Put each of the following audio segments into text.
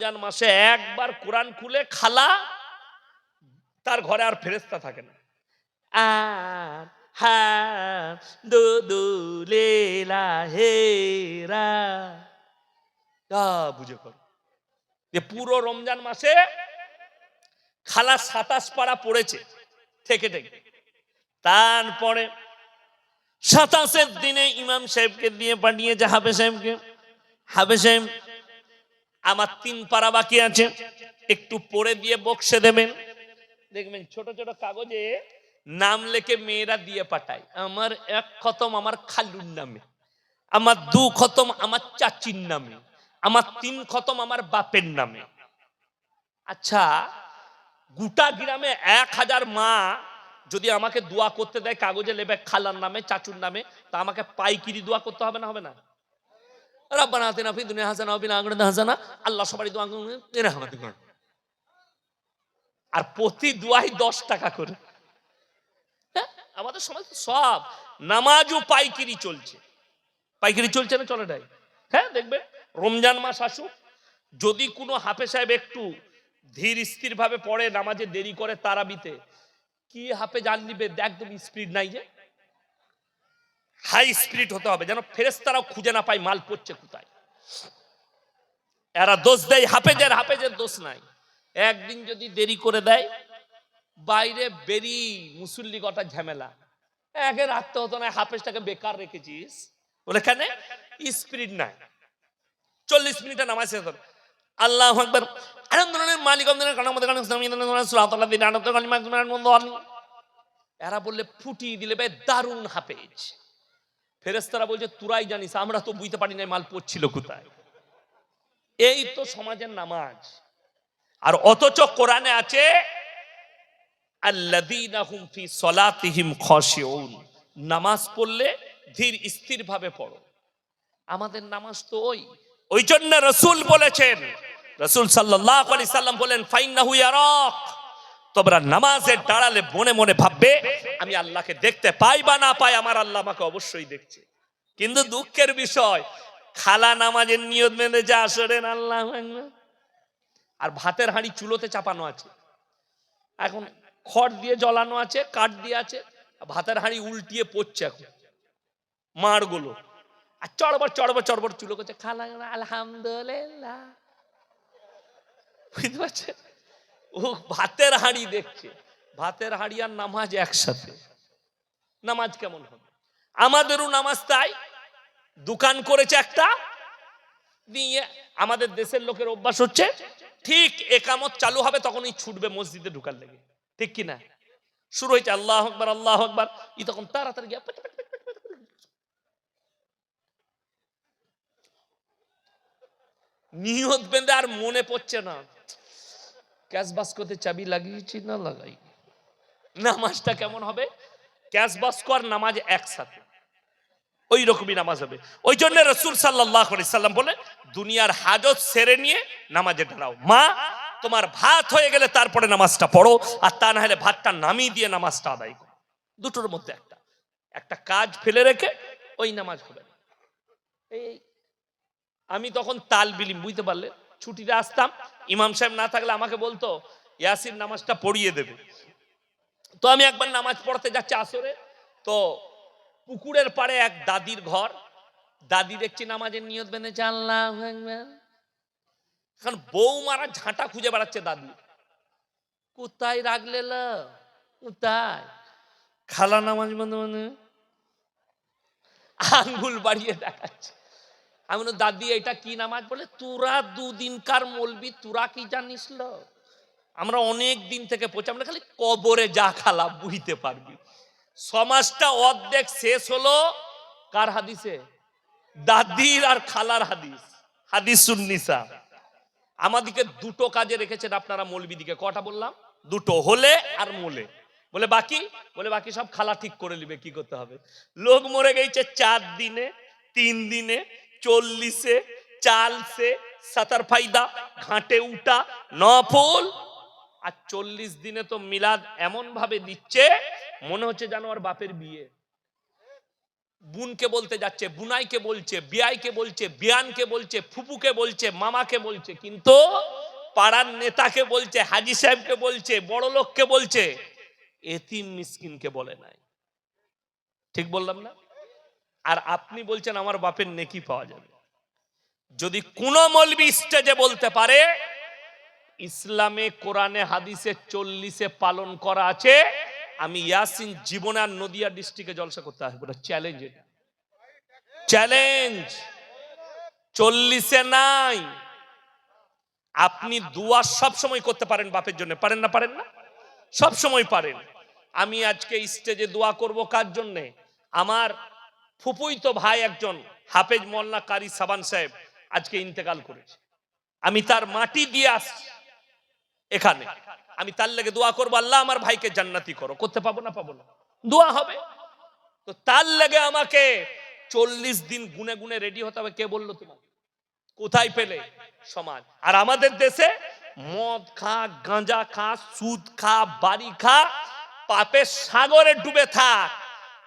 রমজান মাসে একবার কোরআন খুলে খালা তার ঘরে আর ফেরেস্তা থাকে না। আর হা দু দু হেরা বুঝে কর। যে পুরো রমজান মাসে খালা সাতাশ পাড়া পড়েছে থেকে থেকে। তারপরে সাতাশের দিনে ইমাম সাহেবকে দিয়ে পাঠিয়েছে হাফে সাহেবকে। হাফে সাহেব আমার তিন পাড়া বাকি আছে। একটু পড়ে দিয়ে বক্সে দেবেন। দেখবেন ছোট ছোট কাগজে নাম লেখে মেয়েরা দিয়ে পাঠায়। আমার এক খতম আমার খালুর নামে। আমার দু খতম আমার চাচির নামে। আমার তিন খতম আমার বাপের নামে। আচ্ছা গোটা গ্রামে এক হাজার মা যদি আমাকে দোয়া করতে দেয়, কাগজে লেবে খালার নামে, চাচুর নামে, তা আমাকে পাইকিরি দোয়া করতে হবে না হবে না? রাব্বানা আতিনা ফি দুনিয়া হাসানা ওয়া ফিল আখিরাতি হাসানা আল্লাহ সবারই দোয়া রহমত করুন। আর প্রতি দোয়াই দশ টাকা করে। হ্যাঁ, আমাদের সমাজ সব নামাজও পাইকিরি চলছে। পাইকিরি চলছে না চলে নাই? হ্যাঁ দেখবে রমজান মাস আসুক যদি কোনো হাফে সাহেব একটু ধীর স্থির ভাবে পড়ে নামাজে দেরি করে তারাবিতে কি হাফে জান নিবে? একদম স্পিড নাই যে। হাই স্পিরিট হতে হবে, যেন ফেরেস্তারাও খুঁজে না পায় মাল পড়ছে কোথায়। এরা দোষ দেয়, হাফেজের হাফেজের দোষ নাই। একদিন যদি দেরি করে দেয়, বাইরে বেরি মুসল্লি গটা ঝামেলা। একে রাখতে হতো না, হাফেজটাকে বেকার রেখেছিস। বলে কেন? স্পিরিট নাই। চল্লিশ মিনিটে নামাজ শেষ আল্লাহ মালিক ইসলামী সুলাতাল্লাহ দিন আনন্দ এরা বললে ফুটিয়ে দিলে বে দারুণ হাফেজ। ফেরেস্তারা বলছে, তুরাই জানিস, আমরা তো বুঝতে পারি না মাল পড়ছিল কোথায়। এই তো সমাজের নামাজ। আর অথচ কোরআনে আছে নামাজ পড়লে ধীর স্থির ভাবে পড়ো। আমাদের নামাজ তো ওই। ওই জন্য রসুল বলেছেন, রসুল আলাইহি সাল্লাম বলেন ইয়ারাক। তোমরা নামাজে দাঁড়ালে মনে মনে ভাববে, আমি আল্লাহকে দেখতে পাই বা না পাই, আমার আল্লাহ আমাকে অবশ্যই দেখছে। কিন্তু দুঃখের বিষয়, খালা নামাজের নিয়ত মেনে যা, আসরেন আল্লাহ আর ভাতের হাঁড়ি চুলোতে চাপানো আছে। এখন খড় দিয়ে জ্বলানো আছে, কাঠ দিয়ে আছে, ভাতের হাঁড়ি উল্টিয়ে পড়ছে এখন। মাড়গুলো আর চড়বর চড়বর চড়বর চুলো করছে, খালা আলহামদুলিল্লাহ। বুঝতে পারছেন? ও ভাতের হাঁড়ি দেখছে। ভাতের হাঁড়ি আর নামাজ একসাথে। নামাজ কেমন হবে? আমাদেরও নামাজ তাই। দোকান করেছে একটা। দিয়ে আমাদের দেশের লোকের অভ্যাস হচ্ছে, ঠিক একামত চালু হবে তখনই ছুটবে মসজিদে ঢুকার লেগে। ঠিক কি না শুরু হয়েছে আল্লাহ আকবার আল্লাহ আকবার। ই তখন তাড়াতাড়ি গিয়ে। নিয়ত বেঁধে আর মনে পড়ছে না। ক্যাশ বাস্কতে চাবি লাগিয়েছি না লাগাই? নামাজটা কেমন হবে? ক্যাশ বাস্কো আর নামাজ একসাথে। ওই রকমই নামাজ হবে। ওই জন্য রসুল সাল্লাহ সাল্লাম বলে, দুনিয়ার হাজত সেরে নিয়ে নামাজে দাঁড়াও। মা, তোমার ভাত হয়ে গেলে তারপরে নামাজটা পড়ো, আর তা না হলে ভাতটা নামিয়ে দিয়ে নামাজটা আদায় করো। দুটোর মধ্যে একটা। একটা কাজ ফেলে রেখে ওই নামাজ হবে না। এই আমি তখন তাল বিলিম বুঝতে পারলে? ছুটিতে আসতাম, ইমাম সাহেব না থাকলে আমাকে বলতো, ইয়াসির নামাজটা পড়িয়ে দেবে। তো আমি একবার নামাজ পড়তে যাচ্ছি আসরে, তো পুকুরের পাড়ে এক দাদির ঘর। দাদি দেখছি নামাজের নিয়ত বেঁধেছে, আল্লাহ। এখন বউ মারা ঝাঁটা খুঁজে বেড়াচ্ছে দাদি। কোথায় রাখলে? কোথায়? খালা নামাজ বন্ধ মানে? আঙ্গুল বাড়িয়ে দেখাচ্ছে। আমি বললাম, দাদি এটা কি নামাজ? বলে তোরা দুদিনকার মলবি তোরা কি জানিস আমরা অনেক দিন থেকে পড়ছি আমরা খালি কবরে যা খালা বুঝতে পারবি। সমাজটা অর্ধেক শেষ হলো কার হাদিসে? দাদির আর খালার হাদিস হাদিস সুন্নিসা। আমাদিকে দুটো কাজে রেখেছেন আপনারা মৌলবিদিকে কটা বললাম? দুটো হলে আর মোলে। বলে বাকি? বলে বাকি সব খালা ঠিক করে নিবে কি করতে হবে? লোক মরে গেছে চার দিনে তিন দিনে চল্লিশে চালসে সাতার ফাইদা, ঘাটে উঠা নফল। আর চল্লিশ দিনে তো মিলাদ এমন ভাবে দিচ্ছে, মনে হচ্ছে যেন আর বাপের বিয়ে। বোনকে বলতে যাচ্ছে, বুনাইকে বলছে, বিয়াইকে বলছে, বিয়ানকে বলছে, ফুপুকে বলছে, মামাকে বলছে, কিন্তু পাড়ার নেতাকে বলছে, হাজি সাহেবকে বলছে, বড় লোককে বলছে, এতিম মিসকিনকে বলে নাই। ঠিক বললাম না? আর আপনি বলছেন আমার বাপের নেকি পাওয়া যাবে। যদি কোন মলবি স্টেজে বলতে পারে, ইসলামে, কোরআনে, হাদিসে, চল্লিশে পালন করা আছে, আমি ইয়াসিন জীবনে আর নদিয়া ডিস্ট্রিক্টে জলসা করতে আসব চ্যালেঞ্জ এটা। চ্যালেঞ্জ চল্লিশে নাই। আপনি দুয়া সব সময় করতে পারেন বাপের জন্য, পারেন না পারেন না? সব সময় পারেন। আমি আজকে স্টেজে দোয়া করব কার জন্যে? আমার ফুপুই তো ভাই একজন হাফেজ মোল্লা কারি সাবান সাহেব, আজকে ইন্তেকাল করেছে। আমি তার মাটি দিয়ে আসছি এখানে। আমি তার লেগে দোয়া করব, আল্লাহ আমার ভাইকে জান্নাতি করো। করতে পাবো না পাবো না? দোয়া হবে। তো তার লেগে আমাকে চল্লিশ দিন গুনে গুনে রেডি হতে হবে। কে বলল তোমাকে? কোথায় পেলে? সমাজ। আর আমাদের দেশে মদ খা, গাঁজা খা, সুদ খা, বাড়ি খা, পাপের সাগরে ডুবে থাক।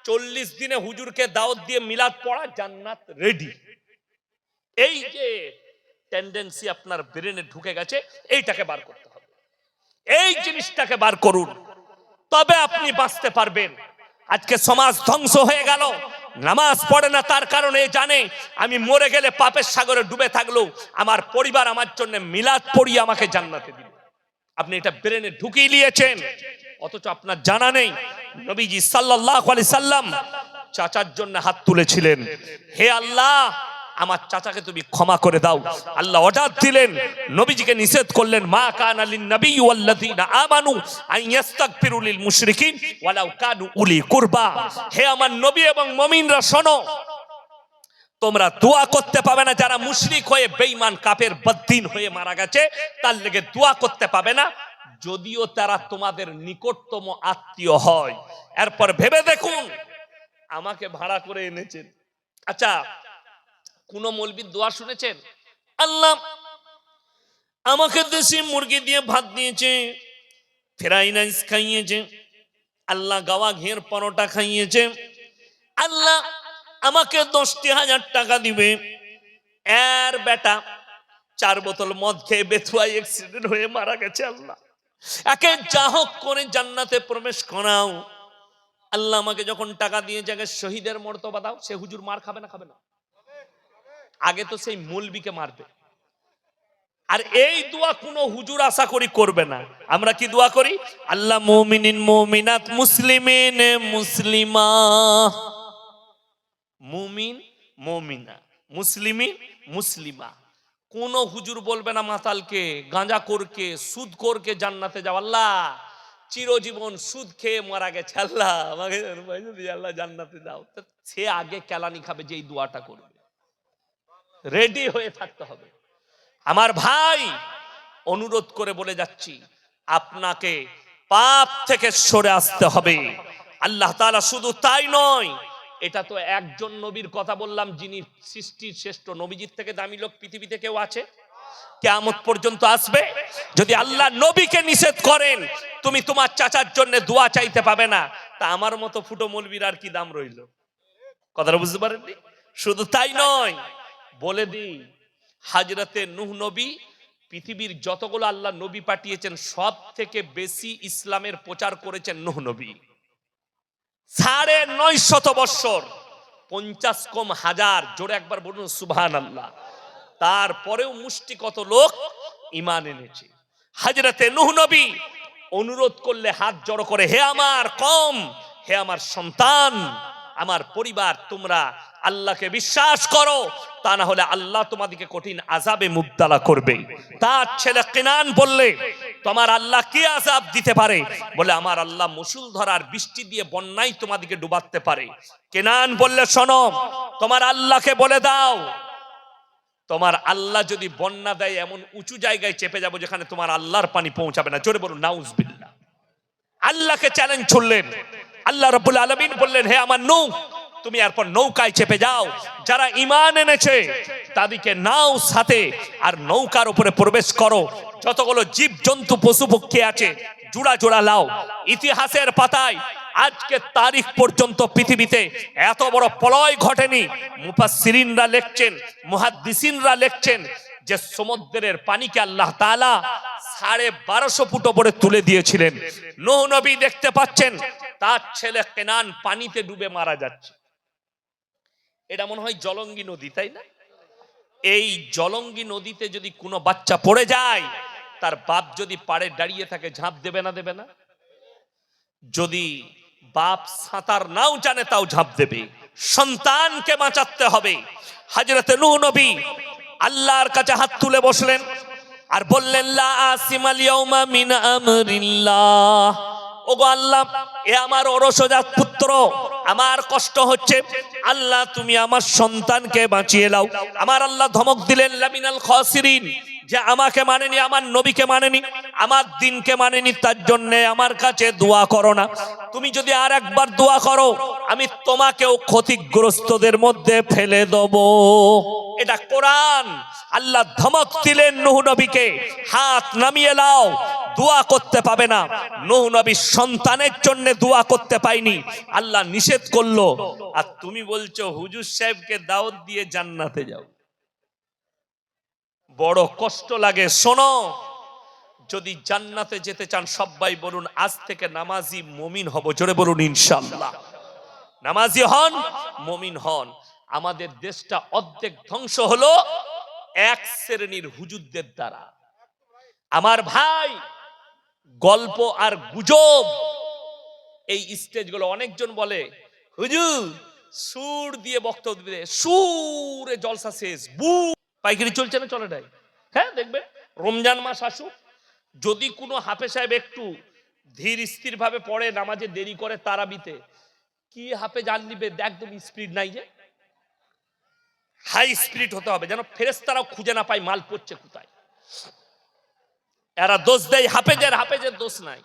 চল্লিশ দিনে হুজুরকে দাওয়াত দিয়ে মিলাদ পড়া জান্নাত রেডি এই যে টেন্ডেন্সি আপনার ব্রেনে ঢুকে গেছে, এইটাকে বার করতে হবে। এই জিনিসটাকে বার করুন। তবে আপনি বাঁচতে পারবেন। আজকে সমাজ ধ্বংস হয়ে গেল। নামাজ পড়ে না, তার কারণে জানে, আমি মরে গেলে পাপের সাগরে ডুবে থাকলেও আমার পরিবার আমার জন্য মিলাদ পড়িয়ে আমাকে জান্নাতে দিবে আপনি এটা ব্রেনে ঢুকিয়ে নিয়েছেন অথচ আপনার জানা নেই। নবীজি সাল্লাল্লাহু আলাইহি সাল্লাম চাচার জন্য হাত তুলেছিলেন। হে আল্লাহ, আমার চাচাকে তুমি ক্ষমা করে দাও। আল্লাহ অর্ডার দিলেন। নবীজিকে নিষেধ করলেন, মা কান আলিন নবী ওয়াল্লাযিনা আমানু আন ইস্তাগফিরু লিল মুশরিকিন ওয়ালাউ কানু উলি কুরবা। হে আমার নবী এবং মুমিনরা শোনো, তোমরা দোয়া করতে পাবে না। যারা মুশরিক হয়ে বেঈমান, কাফের, বদ্দিন হয়ে মারা গেছে, তার লেগে দোয়া করতে পাবে না। যদিও তারা তোমাদের নিকটতম আত্মীয় হয়। এরপর ভেবে দেখুন, আমাকে ভাড়া করে এনেছেন। আচ্ছা কোন মলবির দোয়া শুনেছেন? আল্লাহ, আমাকে দেশি মুরগি দিয়ে ভাত দিয়েছে ফ্রাই রাইস খাইয়েছে, আল্লাহ গাওয়া ঘের পরোটা খাইয়েছে। আল্লাহ আমাকে দশটি হাজার টাকা দিবে। এর বেটা চার বোতল মদ খেয়ে বেথুয়াই অ্যাক্সিডেন্ট হয়ে মারা গেছে আল্লাহ। একে যা হোক করে জান্নাতে প্রবেশ করাও। আল্লাহ আমাকে যখন টাকা দিয়ে জায়গায় শহীদের মর্তবা দাও, সে হুজুর মার খাবে না খাবে না? আগে তো সেই মৌলবিকে মারবে। আর এই দোয়া কোনো হুজুর আশা করি করবে না। আমরা কি দোয়া করি? আল্লাহ মুমিনিন মুমিনাত মুসলিমিন মুসলিমা। মুমিন মুমিনা, মুসলিমিন মুসলিমা। কোন হুজুর বলবে না মাতালকে, গাঁজা করকে সুদ করকে জান্নাতে যাও। আল্লাহ, চিরজীবন সুদ খেয়ে মারা গেছে। আল্লাহ, আমাকে আল্লাহ জান্নাতে দাও। সে আগে কেলানি খাবে, যে এই দোয়াটা করবে। রেডি হয়ে থাকতে হবে। আমার ভাই, অনুরোধ করে বলে যাচ্ছি, আপনাকে পাপ থেকে সরে আসতে হবে। আল্লাহ তাআলা শুধু তাই নয় এটা তো একজন নবীর কথা বললাম, যিনি সৃষ্টির শ্রেষ্ঠ নবীজির থেকে দামি লোক পৃথিবীতে কেউ আছে? কেয়ামত পর্যন্ত আসবে? যদি আল্লাহ নবীকে নিষেধ করেন, তুমি তোমার চাচার জন্য দোয়া চাইতে পাবে না। তা আমার মতো ফুটো মলবির আর কি দাম রইল? কথাটা বুঝতে পারেননি? শুধু তাই নয়, বলে দিই, হাজরতে নুহ নবী পৃথিবীর যতগুলো আল্লাহ নবী পাঠিয়েছেন সব থেকে বেশি ইসলামের প্রচার করেছেন নুহ নবী। সাড়ে নয় শত বৎসর, পঞ্চাশ কম হাজার, জোরে একবার বলুন সুবহান আল্লাহ তারপরেও মুষ্টি কত লোক ইমান এনেছে। হাজরাতে নুহ নবী অনুরোধ করলে হাত জড়ো করে, হে আমার কম, হে আমার সন্তান আমার পরিবার, তোমরা আল্লাহকে বিশ্বাস করো, তা না হলে আল্লাহ তোমাদেরকে কঠিন আজাবে মুবতালা করবে। তার ছেলে কিনান বললে, তোমার আল্লাহ কি আজাব দিতে পারে? বলে, আমার আল্লাহ মুসুল ধরার বৃষ্টি দিয়ে বন্যাই তোমাদেরকে ডুবাতে পারে। কেনান বললে, শোনো, তোমার আল্লাহকে বলে দাও, তোমার আল্লাহ যদি বন্যা দেয়, এমন উঁচু জায়গায় চেপে যাব যেখানে তোমার আল্লাহর পানি পৌঁছাবে না। জোরে বলুন, নাউজবিল্লাহ। আল্লাহকে চ্যালেঞ্জ ছুড়লেন। আল্লাহ রব্বুল আলমিন বললেন, হে আমার নৌ, তুমি এরপর নৌকায় চেপে যাও। যারা ইমান এনেছে, তাদেরকে নাও সাথে আর নৌকার উপরে প্রবেশ করো। যতগুলো জীব জন্তু পশু, পক্ষী আছে, জোড়া জোড়া লাও। ইতিহাসের পাতায় আজকে তারিখ পর্যন্ত পৃথিবীতে এত বড় প্রলয় ঘটেনি। মুফাসসিরিনরা লিখছেন, মুহাদ্দিসিনরা লিখছেন যে সমুদ্রের পানিকে আল্লাহ তাআলা সাড়ে বারোশো ফুট ওপরে তুলে দিয়েছিলেন। নূহ নবী দেখতে পাচ্ছেন, তার ছেলে কেনান পানিতে ডুবে মারা যাচ্ছে। এটা মনে হয় জলঙ্গি নদী, তাই না? এই জলঙ্গি নদীতে যদি কোনো বাচ্চা পড়ে যায়, তার বাপ যদি পাড়ে দাঁড়িয়ে থাকে, ঝাঁপ দেবে না দেবে না? যদি বাপ সাঁতার নাও জানে, তাও ঝাঁপ দেবে। সন্তানকে বাঁচাতে হবে। হাজরতে নূহ নবী আল্লাহর কাছে হাত তুলে বসলেন। আর বললেন, লা আসিমাল ইয়াউমা মিন আল্লাহ, এ আমার অরসজাত পুত্র, আমার কষ্ট হচ্ছে। আল্লাহ, তুমি আমার সন্তানকে বাঁচিয়ে লাও আমার আল্লাহ ধমক দিলেন লামিনাল খাসিরিন। যে আমাকে মানেনি, আমার নবীকে মানেনি, আমার দিনকে মানেনি, তার জন্য আমার কাছে দোয়া করো না। তুমি যদি আর একবার দোয়া করো, আমি তোমাকেও ক্ষতিগ্রস্তদের মধ্যে ফেলে দেব। এটা কোরআন। আল্লাহ ধমক দিলেন নুহ নবীকে, হাত নামিয়ে লাও দোয়া করতে পাবে না। নুহ নবী সন্তানের জন্য দোয়া করতে পাইনি আল্লাহ নিষেধ করল। আর তুমি বলছো, হুজুর সাহেবকে দাওয়াত দিয়ে জান্নাতে যাও। বড় কষ্ট লাগে, শোনো। যদি জান্নাতে যেতে চান, সবাই বলুন, আজ থেকে নামাজি মমিন হব। জোরে বলুন ইনশাল্লাহ নামাজি হন, মমিন হন। আমাদের দেশটা অর্ধেক ধ্বংস হলো এক শ্রেণির হুজুরদের দ্বারা। আমার ভাই, গল্প আর গুজব। এই স্টেজগুলো অনেকজন বলে, হুজুর, সুর দিয়ে বক্তব্য দিবে, সুরে জলসা শেষ, বু পাইকারি চলছে না, চলে নাই। হ্যাঁ দেখবে, রমজান মাস আসুক, যদি কোনো হাফে সাহেব একটু ধীর স্থির ভাবে পড়ে, নামাজে দেরি করে তারাবিতে, কি হাফে জান নিবে? একদম স্পিড নাই যে। হাই স্পিরিট হতে হবে, যেন ফেরেস্তারাও খুঁজে না পায় মাল পড়ছে কোথায়। এরা দোষ দেয়, হাফেজের হাফেজের দোষ নাই।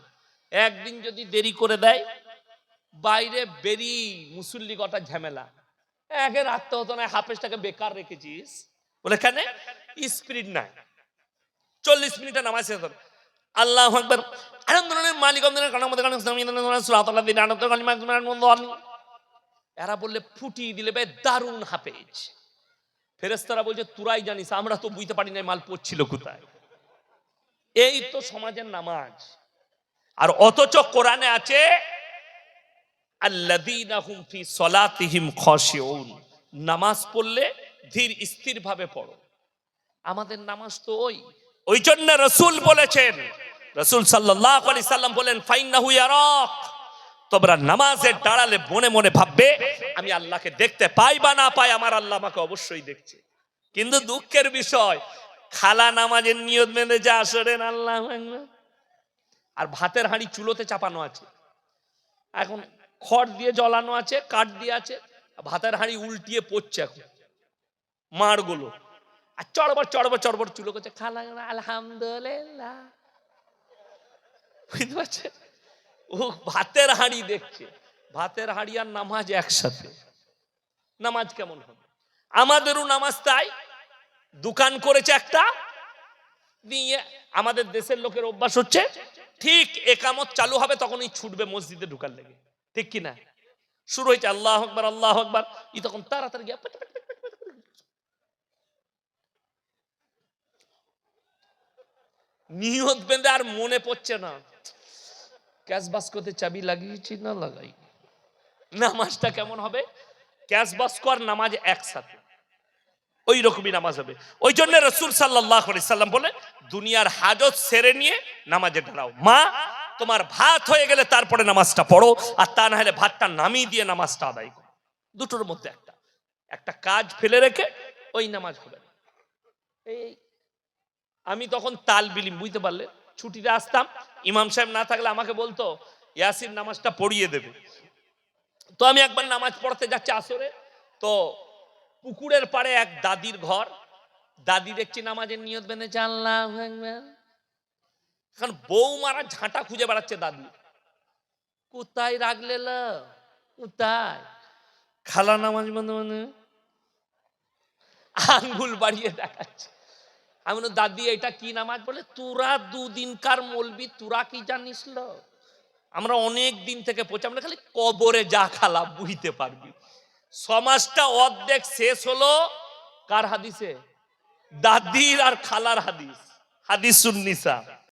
একদিন যদি দেরি করে দেয়, বাইরে বেরি মুসল্লি কটা ঝামেলা। একে রাখতে হতো না, হাফেজটাকে বেকার রেখেছিস। স্পিরিট নাই। চল্লিশ মিনিটে নামাজ শেষ হবে। আল্লাহ মালিক এরা বললে, ফুটিয়ে দিলে বে দারুণ হাফেজ। ফেরেস্তারা বলছে, তুরাই জানিস, আমরা তো বুঝতে পারি না মাল পড়ছিল কোথায়। এই তো সমাজের নামাজ। আর অথচ কোরআনে আছে খাশিউন। নামাজ পড়লে ধীর স্থির ভাবে পড়ো। আমাদের নামাজ তো ওই। ওই জন্য রসুল বলেছেন, রসুল সাল্লাম বলেন, ফাইন্নাহু ইয়ারাক। তোমরা নামাজের দাঁড়ালে মনে মনে ভাববে, আমি আল্লাহকে দেখতে পাই বা না পাই, আমার আল্লাহ আমাকে অবশ্যই দেখছে। কিন্তু দুঃখের বিষয়, খালা নামাজের নিয়ত মেনে যা আসরেন আল্লাহ আর ভাতের হাঁড়ি চুলোতে চাপানো আছে। এখন খড় দিয়ে জ্বলানো আছে, কাঠ দিয়ে আছে ভাতের হাঁড়ি উল্টিয়ে পড়ছে এখন। মারগুলো। আর চড়বর চড়বর চড়বর চুলো করছে, খালা, আলহামদুলিল্লাহ। বুঝতে পারছেন ও ভাতের হাঁড়ি দেখছে। ভাতের হাঁড়ি আর নামাজ একসাথে। নামাজ কেমন হবে? আমাদেরও নামাজ তাই। দোকান করেছে একটা। নিয়ে আমাদের দেশের লোকের অভ্যাস হচ্ছে, ঠিক একামত চালু হবে তখনই ছুটবে মসজিদে ঢুকার লেগে। ঠিক কি না শুরু হয়েছে, আল্লাহ আকবার আল্লাহ আকবার। ই তখন তাড়াতাড়ি গিয়ে নিয়ত বেঁধে আর মনে পড়ছে না। ক্যাশ বাস্কতে চাবি লাগিয়েছি না লাগাই? নামাজটা কেমন হবে? ক্যাশ বাস্ক আর নামাজ একসাথে। ওই রকমই নামাজ হবে। ওই জন্য রসুল সাল্লাহ সাল্লাম বলে, দুনিয়ার হাজত সেরে নিয়ে নামাজে দাঁড়াও। মা, তোমার ভাত হয়ে গেলে তারপরে নামাজটা পড়ো, আর তা না হলে ভাতটা নামিয়ে দিয়ে নামাজটা আদায় করো। দুটোর মধ্যে একটা। একটা কাজ ফেলে রেখে ওই নামাজ হবে। এই আমি তখন তাল বিলিম, বুঝতে পারলে? ছুটিতে আসতাম, ইমাম সাহেব না থাকলে আমাকে বলতো, ইয়াসির নামাজটা পড়িয়ে দেবে। তো আমি একবার নামাজ পড়তে যাচ্ছি আসরে, তো পুকুরের পাড়ে এক দাদির ঘর। দাদি দেখছি নামাজের নিয়ত বেঁধেছে, আল্লাহ। এখন বউ মারা ঝাঁটা খুঁজে বেড়াচ্ছে দাদি। কোথায় রাখলে? কোথায়? খালা নামাজ বন্ধ মানে? আঙ্গুল বাড়িয়ে দেখাচ্ছে। আমি দাদি, এটা কি নামাজ? বলে, তোরা দুদিনকার মলবি, তোরা কি জানিস আমরা অনেক দিন থেকে পড়ছি, আমরা খালি কবরে যা খালা বুঝতে পারবি। সমাজটা অর্ধেক শেষ হলো, কার হাদিসে? দাদির আর খালার হাদিস হাদিস সুন্নিসা